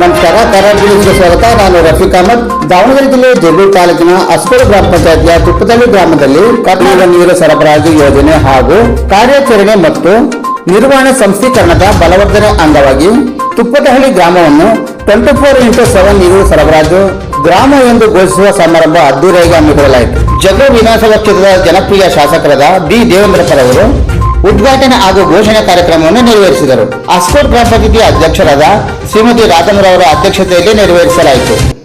ನಮಸ್ಕಾರ ಕರ್ನಾಟಕ ನ್ಯೂಸ್ಗೆ ಸ್ವಾಗತ. ನಾನು ರಫೀಕ್ ಅಹಮದ್. ದಾವಣಗೆರೆ ಜಿಲ್ಲೆ ಜಗಳೂರು ತಾಲೂಕಿನ ಅಸ್ಕೋಡು ಗ್ರಾಮ ಪಂಚಾಯತಿಯ ತುಪ್ಪದಳ್ಳಿ ಗ್ರಾಮದಲ್ಲಿ ಕರ್ನಾಟಕ ನೀರು ಸರಬರಾಜು ಯೋಜನೆ ಹಾಗೂ ಕಾರ್ಯಾಚರಣೆ ಮತ್ತು ನಿರ್ವಹಣೆ ಸಂಸ್ಥೀಕರಣದ ಬಲವರ್ಧನೆ ಅಂಗವಾಗಿ ತುಪ್ಪದಹಳ್ಳಿ ಗ್ರಾಮವನ್ನು ಟ್ವೆಂಟಿ ಫೋರ್ ಇಂಟು ಸೆವೆನ್ ನೀರು ಸರಬರಾಜು ಗ್ರಾಮ ಎಂದು ಘೋಷಿಸುವ ಸಮಾರಂಭ ಅದ್ದೂರಿಯಾಗಿ ಹಮ್ಮಿಕೊಳ್ಳಲಾಯಿತು. ಜಗಳೂರು ವಿಧಾನಸಭಾ ಕ್ಷೇತ್ರದ ಜನಪ್ರಿಯ ಶಾಸಕರಾದ ಬಿ. ದೇವೇಂದ್ರಪ್ಪರ್ ಅವರು ಉದ್ಘಾಟನೆ ಹಾಗೂ ಘೋಷಣೆ ಕಾರ್ಯಕ್ರಮವನ್ನು ನೆರವೇರಿಸಿದರು. ಅಸ್ಕೋಟ್ ಗ್ರಾಮ ಪಂಚಾಯಿತಿ ಅಧ್ಯಕ್ಷರಾದ ಶ್ರೀಮತಿ ರಾಧನರವರ ಅಧ್ಯಕ್ಷತೆಯಲ್ಲಿ ನೆರವೇರಿಸಲಾಯಿತು.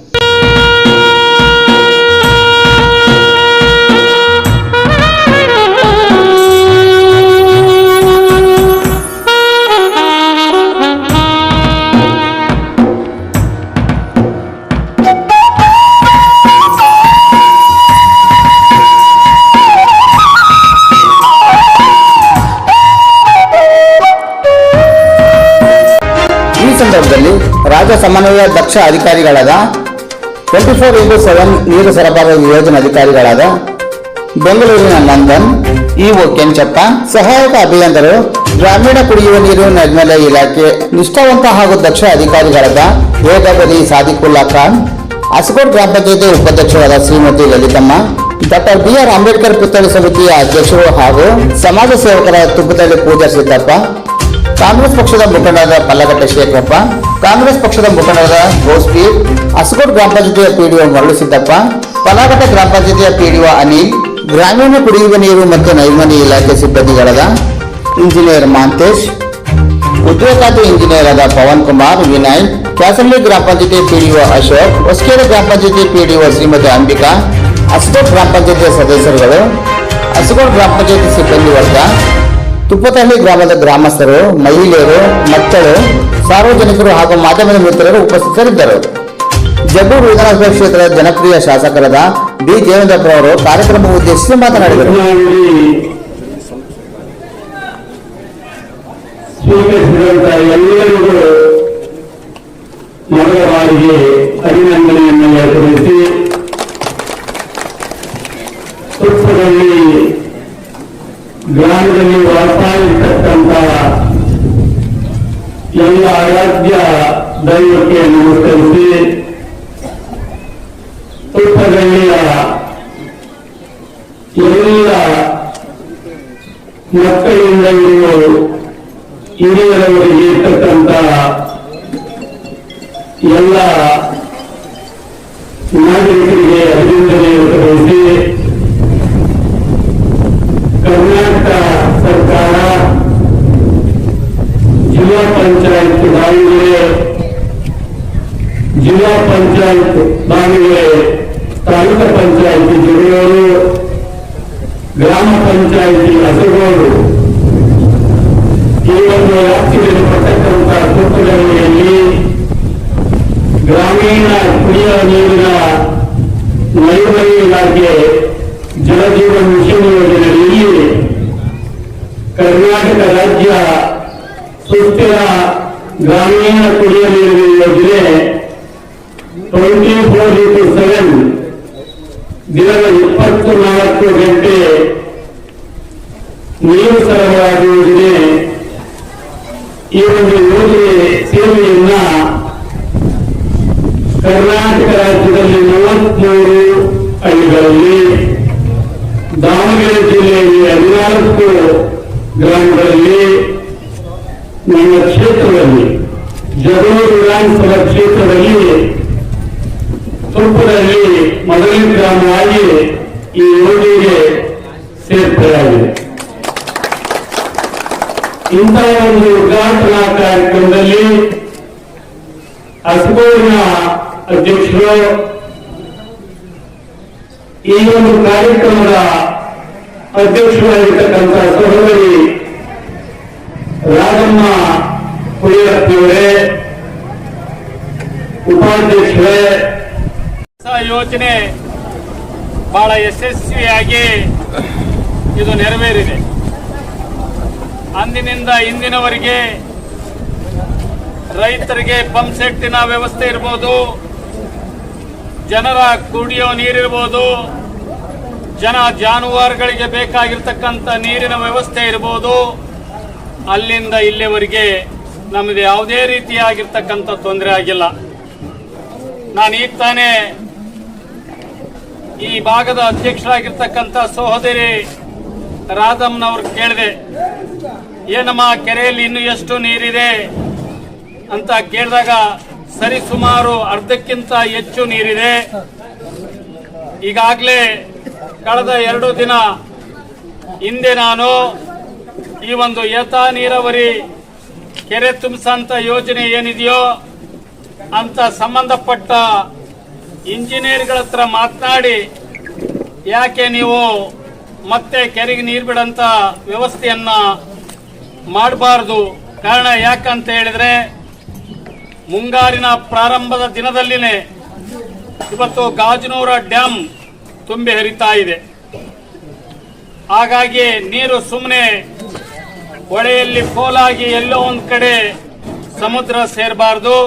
ರಾಜ್ಯ ಸಮನ್ವಯ ದಕ್ಷ ಅಧಿಕಾರಿಗಳಾದ ಟ್ವೆಂಟಿ ಫೋರ್ ಇಂಟು ಸೆವೆನ್ ನೀರು ಸರಬರಾಜು ಯೋಜನೆ ಅಧಿಕಾರಿಗಳಾದ ಬೆಂಗಳೂರಿನ ನಂದನ್, ಇಒ ಕೆಂಚಪ್ಪ, ಸಹಾಯಕ ಅಭಿಯಂತರು, ಗ್ರಾಮೀಣ ಕುಡಿಯುವ ನೀರು ನೈರ್ಮಲ್ಯ ಇಲಾಖೆ, ನಿಷ್ಠಾವಂತ ಹಾಗೂ ದಕ್ಷ ಅಧಿಕಾರಿಗಳಾದ ವೇದವರಿ ಸಾದಿಕುಲ್ಲಾ ಖಾನ್, ಅಸಕೋಟ್ ಗ್ರಾಮ ಪಂಚಾಯತಿ ಉಪಾಧ್ಯಕ್ಷರಾದ Shrimati Lalithamma, doctor B R Ambedkar ಪುತ್ಥಳಿ ಸಮಿತಿಯ ಅಧ್ಯಕ್ಷರು ಹಾಗೂ ಸಮಾಜ ಸೇವಕರ ತುಪ್ಪದಲ್ಲಿ ಪೂಜಾ ಸಿದ್ದಪ್ಪ, ಕಾಂಗ್ರೆಸ್ ಪಕ್ಷದ ಮುಖಂಡರಾದ ಪಲ್ಲಗಟ್ಟೆ ಶೇಖರಪ್ಪ ಕಾಂಗ್ರೆಸ್ ಪಕ್ಷದ ಮುಖಂಡರಾದ ಗೋಸ್ಪೀರ್ ಅಸಗೋಡ್ ಗ್ರಾಮ ಪಂಚಾಯತಿಯ ಪಿಡಿಒ ಮರಳು ಸಿದ್ದಪ್ಪ ಪಲಾಘಟ್ಟ ಗ್ರಾಮ ಪಂಚಾಯತಿಯ ಪಿಡಿಒ ಅನಿಲ್, ಗ್ರಾಮೀಣ ಕುಡಿಯುವ ನೀರು ಮತ್ತು ನೈರ್ಮಲ್ಯ ಇಲಾಖೆ ಸಿಬ್ಬಂದಿಗಳಾದ ಇಂಜಿನಿಯರ್ ಮಾಂತೇಶ್, ಉದ್ಯೋಗ ಖಾತೆ ಇಂಜಿನಿಯರ್ ಆದ ಪವನ್ ಕುಮಾರ್, ವಿನಯ್, ಕ್ಯಾಸಂಬಿ ಗ್ರಾಮ ಪಂಚಾಯತಿ ಪಿಡಿಒ ಅಶೋಕ್, ಹೊಸಕೇರಿ ಗ್ರಾಮ ಪಂಚಾಯತಿ ಪಿಡಿಒ ಶ್ರೀಮತಿ ಅಂಬಿಕಾ ಅಸಗೋಡ್ ಗ್ರಾಮ ಪಂಚಾಯತಿಯ ಸದಸ್ಯರುಗಳು ಅಸಗೋಡ್ ಗ್ರಾಮ ಪಂಚಾಯತಿ ಸಿಬ್ಬಂದಿ ವರ್ಗ ತುಪ್ಪತಹಳ್ಳಿ ಗ್ರಾಮದ ಗ್ರಾಮಸ್ಥರು, ಮಹಿಳೆಯರು, ಮಕ್ಕಳು ಸಾರ್ವಜನಿಕರು ಹಾಗೂ ಮಾಧ್ಯಮದ ಮಿತ್ರರು ಉಪಸ್ಥಿತರಿದ್ದರು. ಜಗ್ಗೂರು ವಿಧಾನಸಭಾ ಕ್ಷೇತ್ರದ ಜನಪ್ರಿಯ ಶಾಸಕರಾದ ಬಿ ದೇವೇಂದ್ರಪ್ಪ ಅವರು ಕಾರ್ಯಕ್ರಮ ಉದ್ದೇಶಿಸಿ ಮಾತನಾಡಿದರು. ಮೊದಲ ಬಾರಿಗೆ ಅಭಿನಂದನೆಯನ್ನು ಏರ್ಪಡಿಸಿ ತುಪ್ಪದಲ್ಲಿ ಗ್ರಾಮದಲ್ಲಿ ಇರ್ತಕ್ಕಂಥ ಎಲ್ಲ ಆರಾಧ್ಯ ದೈವಕ್ಕೆ ನಮಸ್ಕರಿಸಿ ತುಪ್ಪದಲ್ಲಿಯ ಎಲ್ಲ ಮಕ್ಕಳಿಂದ ಹಿರಿಯರವರಿಗೆ ಇರ್ತಕ್ಕಂಥ ಎಲ್ಲ ನಾಗರಿಕರಿಗೆ ಅಭಿನಂದನೆಯನ್ನು ವ್ಯಕ್ತಪಡಿಸಿ ಕರ್ನಾಟಕ ಸರ್ಕಾರ ಜಿಲ್ಲಾ ಪಂಚಾಯತ್ ದಾವಣಗೆರೆ ಜಿಲ್ಲಾ ಪಂಚಾಯತ್ ದಾವಣಗೆರೆ ತಾಲೂಕು ಪಂಚಾಯತ್ ಜಿಲ್ಲೆಯವರು ಗ್ರಾಮ ಪಂಚಾಯತಿ ಹಸಗೋಡು ಈ ಒಂದು ವ್ಯಾಪ್ತಿಯಲ್ಲಿ ಬರ್ತಕ್ಕಂಥ ತುಪ್ಪದಲ್ಲಿಯಲ್ಲಿ ಗ್ರಾಮೀಣ ಕುಡಿಯುವ ನೀರಿನ ನೈರ್ಮಲ್ಯ ಇಲಾಖೆ ಜಲಜೀವನ್ ಮಿಷನ್ ಯೋಜನೆಯಲ್ಲಿ ಕರ್ನಾಟಕ ರಾಜ್ಯ ಸುಸ್ಥಿರ ಗ್ರಾಮೀಣ ಕುಡಿಯುವ ನೀರಿನ ಯೋಜನೆ ಟ್ವೆಂಟಿ ಫೋರ್ ಇಂಟು ಸೆವೆನ್ ದಿನದ ಇಪ್ಪತ್ತು ನಾಲ್ಕು ಗಂಟೆ ನೀರು ಸರಬರಾಜು ಯೋಜನೆ ಈ ಒಂದು ಯೋಜನೆ ಸೇವೆಯನ್ನ ಕರ್ನಾಟಕ ರಾಜ್ಯದಲ್ಲಿ ಮೂವತ್ಮೂರು ಹಳ್ಳಿಗಳಲ್ಲಿ, ದಾವಣಗೆರೆ ಜಿಲ್ಲೆಯಲ್ಲಿ ಹದಿನಾಲ್ಕು ಗ್ರಾಮಗಳಲ್ಲಿ ನಮ್ಮ ಕ್ಷೇತ್ರದಲ್ಲಿ ಜಗಳೂರು ವಿಧಾನಸಭಾ ಕ್ಷೇತ್ರದಲ್ಲಿ ತುಪ್ಪದಲ್ಲಿ ಮೊದಲನೇ ಗ್ರಾಮವಾಗಿ ಈ ಯೋಜನೆಗೆ ಸೇರ್ಪಡೆಯಾಗಿದೆ. ಇಂತಹ ಒಂದು ಉದ್ಘಾಟನಾ ಕಾರ್ಯಕ್ರಮದಲ್ಲಿ ಅಸ್ಕೋಡಿನ ಅಧ್ಯಕ್ಷರು ಈ ಒಂದು ಕಾರ್ಯಕ್ರಮದ ಅಧ್ಯಕ್ಷರಾಗಿರ್ತಕ್ಕಂಥ ಸಹೋದರಿ ರಾಜಮ್ಮ ಹುಳಿಯಪ್ಪಯವರೇ ಉಪಾಧ್ಯಕ್ಷರೇ. ಯೋಜನೆ ಬಹಳ ಯಶಸ್ವಿಯಾಗಿ ಇದು ನೆರವೇರಿದೆ. ಅಂದಿನಿಂದ ಇಂದಿನವರೆಗೆ ರೈತರಿಗೆ ಪಂಪ್ ಸೆಟ್ಟಿನ ವ್ಯವಸ್ಥೆ ಇರ್ಬೋದು, ಜನರ ಕುಡಿಯೋ ನೀರಿರ್ಬೋದು ಜನ ಜಾನುವಾರುಗಳಿಗೆ ಬೇಕಾಗಿರ್ತಕ್ಕಂಥ ನೀರಿನ ವ್ಯವಸ್ಥೆ ಇರ್ಬೋದು ಅಲ್ಲಿಂದ ಇಲ್ಲಿವರೆಗೆ ನಮಗೆ ಯಾವುದೇ ರೀತಿಯಾಗಿರ್ತಕ್ಕಂಥ ತೊಂದರೆ ಆಗಿಲ್ಲ. ನಾನು ಈಗ ತಾನೇ ಈ ಭಾಗದ ಅಧ್ಯಕ್ಷರಾಗಿರ್ತಕ್ಕಂಥ ಸಹೋದರಿ ರಾಧಮ್ನವ್ರು ಕೇಳಿದೆ, ಏನಮ್ಮ ಕೆರೆಯಲ್ಲಿ ಇನ್ನು ಎಷ್ಟು ನೀರಿದೆ ಅಂತ ಕೇಳಿದಾಗ, ಸರಿ ಸುಮಾರು ಅರ್ಧಕ್ಕಿಂತ ಹೆಚ್ಚು ನೀರಿದೆ. ಈಗಾಗಲೇ ಕಳೆದ ಎರಡು ದಿನ ಹಿಂದೆ ನಾನು ಈ ಒಂದು ಏತ ನೀರಾವರಿ ಕೆರೆ ತುಂಬಿಸಂತ ಯೋಜನೆ ಏನಿದೆಯೋ ಅಂತ ಸಂಬಂಧಪಟ್ಟ ಇಂಜಿನಿಯರ್ಗಳ ಹತ್ರ ಮಾತನಾಡಿ, ಯಾಕೆ ನೀವು ಮತ್ತೆ ಕೆರೆಗೆ ನೀರು ಬಿಡಂತ ವ್ಯವಸ್ಥೆಯನ್ನ ಮಾಡಬಾರ್ದು? ಕಾರಣ ಯಾಕಂತ ಹೇಳಿದ್ರೆ, ಮುಂಗಾರಿನ ಪ್ರಾರಂಭದ ದಿನದಲ್ಲಿನೇ ಇವತ್ತು ಗಾಜನೂರ ಡ್ಯಾಮ್ ತುಂಬಿ ಹರಿತಾ ಇದೆ. ಹಾಗಾಗಿ ನೀರು ಸುಮ್ಮನೆ ಹೊಳೆಯಲ್ಲಿ ಪೋಲಾಗಿ ಎಲ್ಲೋ ಒಂದ್ ಕಡೆ ಸಮುದ್ರ ಸೇರಬಾರ್ದು.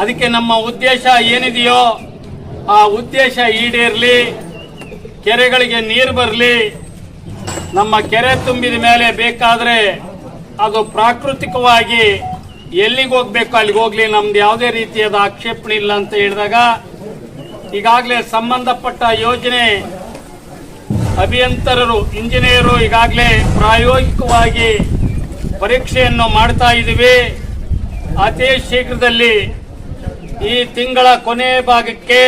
ಅದಕ್ಕೆ ನಮ್ಮ ಉದ್ದೇಶ ಏನಿದೆಯೋ ಆ ಉದ್ದೇಶ ಈಡೇರಲಿ, ಕೆರೆಗಳಿಗೆ ನೀರು ಬರಲಿ. ನಮ್ಮ ಕೆರೆ ತುಂಬಿದ ಮೇಲೆ ಬೇಕಾದ್ರೆ ಅದು ಪ್ರಾಕೃತಿಕವಾಗಿ ಎಲ್ಲಿಗೆ ಹೋಗ್ಬೇಕು, ಅಲ್ಲಿಗೆ ಹೋಗ್ಲಿ ನಮ್ದು ಯಾವುದೇ ರೀತಿಯಾದ ಆಕ್ಷೇಪಣೆ ಇಲ್ಲ ಅಂತ ಹೇಳಿದಾಗ ಈಗಾಗಲೇ ಸಂಬಂಧಪಟ್ಟ ಯೋಜನೆ ಅಭಿಯಂತರರು, ಇಂಜಿನಿಯರು ಈಗಾಗಲೇ ಪ್ರಾಯೋಗಿಕವಾಗಿ ಪರೀಕ್ಷೆಯನ್ನು ಮಾಡ್ತಾ ಇದ್ದೀವಿ. ಅತಿ ಶೀಘ್ರದಲ್ಲಿ ಈ ತಿಂಗಳ ಕೊನೆ ಭಾಗಕ್ಕೆ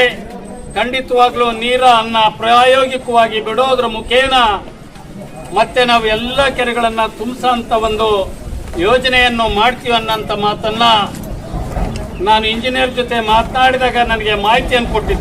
ಖಂಡಿತವಾಗ್ಲೂ ನೀರನ್ನು ಪ್ರಾಯೋಗಿಕವಾಗಿ ಬಿಡೋದ್ರ ಮುಖೇನ ಮತ್ತೆ ನಾವು ಎಲ್ಲ ಕೆರೆಗಳನ್ನು ತುಂಬಿಸೋಂಥ ಒಂದು ಯೋಜನೆಯನ್ನು ಮಾಡ್ತೀವಿ ಅನ್ನೋಂಥ ಮಾತನ್ನ ನಾನು ಇಂಜಿನಿಯರ್ ಜೊತೆ ಮಾತನಾಡಿದಾಗ ನನಗೆ ಮಾಹಿತಿಯನ್ನು ಕೊಟ್ಟಿದ್ದೆ